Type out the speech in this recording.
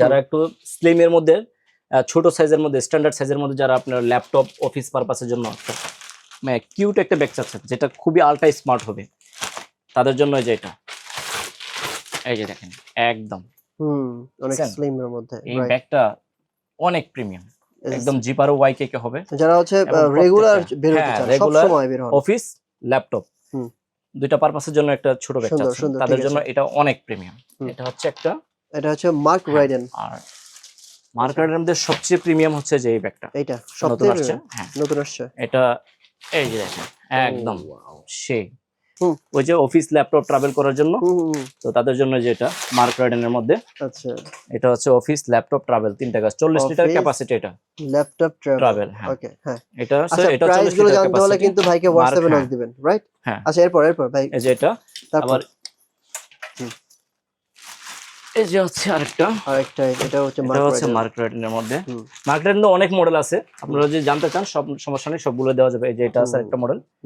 যারা একটু স্লিমের মধ্যে ছোট সাইজের মধ্যে স্ট্যান্ডার্ড সাইজের মধ্যে যারা আপনার ল্যাপটপ অফিস পারপাসের জন্য মানে কিউট একটা ব্যাগ চাচ্ছেন যেটা খুবই আলট্রা স্মার্ট হবে তাদের জন্য এই যে এটা। এই যে দেখেন একদম। হুম অনেক বুঝছেন? মধ্যে এই ব্যাগটা অনেক প্রিমিয়াম একদম জিপারও ওয়াই কে হবে। যারা হচ্ছে রেগুলার বের হতে চান সব সময় বের হন। অফিস ল্যাপটপ হুম। দুইটা পারপাসের জন্য একটা ছোট ব্যাগ চাচ্ছেন। তাদের জন্য এটা অনেক প্রিমিয়াম এটা হচ্ছে একটা এটা হচ্ছে মার্ক হ্যাঁ, রাইডেন আর মার্কেটের মধ্যে সবচেয়ে প্রিমিয়াম হচ্ছে যে এই ব্যাগটা। এইটা নতুন আসছে হ্যাঁ। নতুন আসছে। এটা এই যে দেখেন একদম. সেই ওই যে অফিস ল্যাপটপ ট্রাভেল করার জন্য। তো তাদের জন্য যেটা মার্ক রাইডেনের মধ্যে। আচ্ছা। এটা হচ্ছে অফিস ল্যাপটপ ট্রাভেল তিনটা গাছ চল্লিশ লিটার ক্যাপাসিটি এটা। ল্যাপটপ ট্রাভেল হ্যাঁ। ওকে হ্যাঁ। এটা আচ্ছা এটা প্রাইসগুলো জানতে হলে কিন্তু ভাইকে হোয়াটসঅ্যাপে নক। দিবেন রাইট হ্যাঁ। আচ্ছা এরপর এরপর ভাই। এই যে এটা তারপর। এই যে হচ্ছে আরেকটা। আরেকটা এটা হচ্ছে এটা হচ্ছে রাইডেন মার্ক রাইডেনের মধ্যে। হুম। মার্ক রাইডেনের অনেক মডেল আছে। আপনারা যদি জানতে চান সব সমস্যা নেই সবগুলো দেওয়া যাবে। এই যে এটা আছে। একটা মডেল